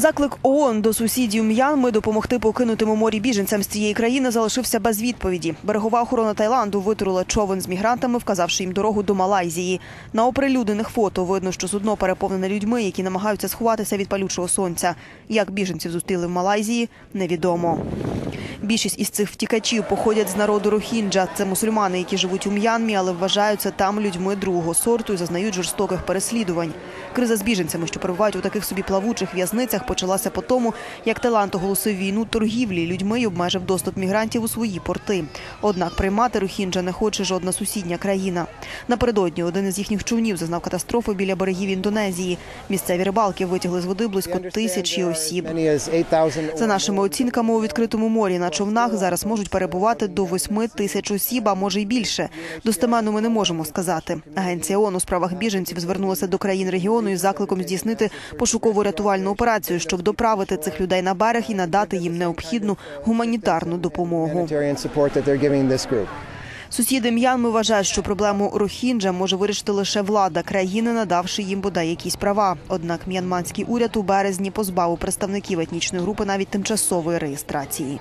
Заклик ООН до сусідів М'янми допомогти покинутому морі біженцям з цієї країни залишився без відповіді. Берегова охорона Таїланду витрула човен з мігрантами, вказавши їм дорогу до Малайзії. На оприлюднених фото видно, що судно переповнене людьми, які намагаються сховатися від палючого сонця. Як біженців зустріли в Малайзії, невідомо. Більшість із цих втікачів походять з народу Рохінджа. Це мусульмани, які живуть у М'янмі, але вважаються там людьми другого сорту і зазнають жорстоких переслідувань. Криза з біженцями, що перебувають у таких собі плавучих в'язницях, почалася по тому, як Таїланд оголосив війну торгівлі людьми і обмежив доступ мігрантів у свої порти. Однак приймати Рохінджа не хоче жодна сусідня країна. Напередодні один із їхніх човнів зазнав катастрофи біля берегів Індонезії. Місцеві рибалки витягли з води близько тисячі осіб. За нашими оцінками у відкритому морі на човнах зараз можуть перебувати до 8 тисяч осіб, а може й більше. Достеменно ми не можемо сказати. Агенція ООН у справах біженців звернулася до країн регіону із закликом здійснити пошукову рятувальну операцію, щоб доправити цих людей на берег і надати їм необхідну гуманітарну допомогу. Сусіди М'янми вважають, що проблему Рохінджа може вирішити лише влада країни, надавши їм бодай якісь права. Однак м'янманський уряд у березні позбавив представників етнічної групи навіть тимчасової реєстрації.